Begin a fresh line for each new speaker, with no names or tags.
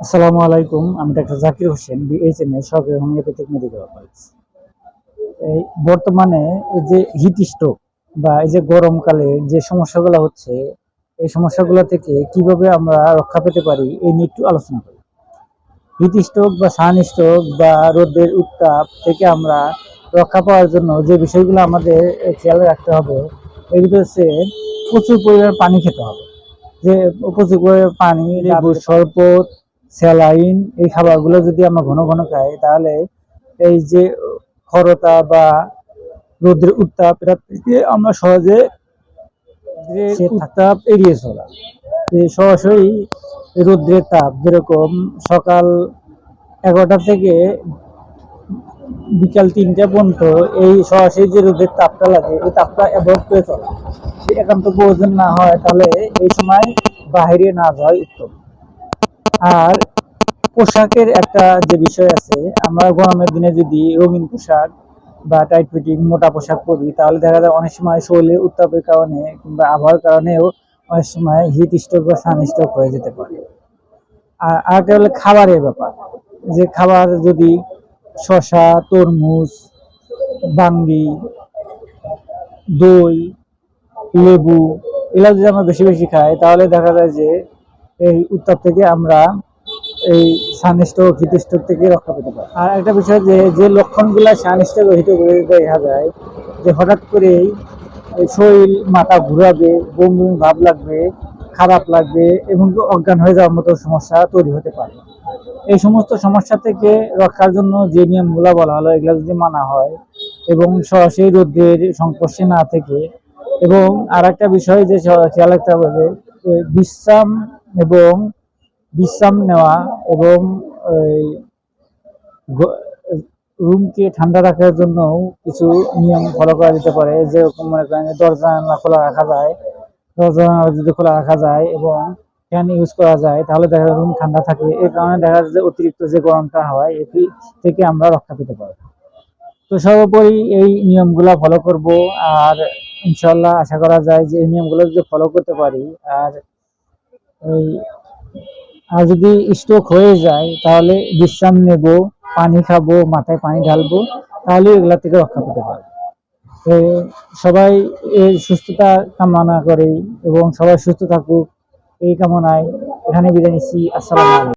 আসসালামু আলাইকুম আমি ডাক্তার জাকির হোসেন বিএইচএম এ সরকারি হোমিওপ্যাথিক মেডিকেল কলেজ। এই বর্তমানে এই যে হিট স্ট্রোক বা এই যে গরমকালে যে সমস্যাগুলো হচ্ছে এই সমস্যাগুলো থেকে কীভাবে আমরা রক্ষা পেতে পারি এই নিয়ে একটু আলোচনা করি। হিট স্ট্রোক বা সান স্ট্রোক বা রোদের উত্তাপ থেকে আমরা রক্ষা পাওয়ার জন্য যে বিষয়গুলো আমাদের খেয়াল রাখতে হবে এগুলো হচ্ছে প্রচুর পরিমাণ পানি খেতে হবে। যে প্রচুর পরিমাণ পানি লেবু শরবত স্যালাইন এই খাবারগুলো যদি আমরা ঘন ঘন খাই তাহলে এই যে খরতা বা রোদ্রের উত্তাপ এটা থেকে আমরা সহজে উত্তাপ এড়িয়ে চলা। সরাসরি রোদ্রের তাপ যেরকম সকাল এগারোটা থেকে বিকাল তিনটা পর্যন্ত এই সরাসরি যে রোদের তাপটা লাগে এই তাপটা অ্যাভয়েড করে চলা। একান্ত প্রয়োজন না হয় তাহলে এই সময় বাহিরে না যাওয়াই উত্তম। আর পোশাকের একটা যে বিষয় আছে, আমরা গরমের দিনে যদি রঙিন পোশাক বা টাইট ফিটিং মোটা পোশাক পরি, তাহলে দেখা যায় অনেক সময় শরীরের উত্তাপের কারণে কিংবা আবহাওয়ার কারণেও অনেক সময় হিট স্ট্রোক বা সান স্ট্রোক হয়ে যেতে পারে। আর আরেকটা হলো খাবারের ব্যাপার। যে খাবার যদি শসা, তরমুজ, বাঙ্গি, দই, লেবু, এগুলো যদি আমরা বেশি বেশি খাই, তাহলে দেখা যায় যে এই উত্তাপ থেকে আমরা এই সানস্ট্রোক হিট স্ট্রোক থেকে রক্ষা পেতে পারি। আর একটা বিষয় যে যে লক্ষণগুলো সানস্ট্রোক হিট দেখা যায়, যে হঠাৎ এই শরীর, মাথা ঘুরাবে, বমি, ভাব লাগবে, খারাপ লাগবে, এবং অজ্ঞান হয়ে যাওয়ার মতো সমস্যা তৈরি হতে পারে। এই সমস্ত সমস্যা থেকে রক্ষার জন্য যে নিয়মগুলো বলা হলো, এগুলো যদি মানা হয়, এবং সরাসরি রোদের সংস্পর্শে না থেকে, এবং আর একটা বিষয় যে খেয়াল রাখতে হবে যে বিশ্রাম এবং বিশ্রাম নেওয়া এবং রুমকে ঠান্ডা রাখার জন্য কিছু নিয়ম ফলো করা যেতে পারে। যেরকম মনে করেন দরজা জানালা খোলা রাখা যায় দরজা জানালা যদি খোলা রাখা যায় এবং ফ্যান ইউজ করা যায়, তাহলে দেখা যায় রুম ঠান্ডা থাকে। এই কারণে দেখা যায় যে অতিরিক্ত যে গরমটা হয়, এটি থেকে আমরা রক্ষা পেতে পারি তো সর্বোপরি এই নিয়মগুলো ফলো করব। আর ইনশাল্লাহ আশা করা যায় যে এই নিয়মগুলো যদি ফলো করতে পারি, আর এই আর যদি স্ট্রোক হয়ে যায়, তাহলে বিশ্রাম নেব, পানি খাব, মাথায় পানি ঢালবো তাহলে এগুলা থেকে রক্ষা পেতে পারব। সবাই এই সুস্থতা কামনা করে এবং সবাই সুস্থ থাকুক, এই কামনায় এখানে বিদায় নিচ্ছি। আসসালামু আলাইকুম।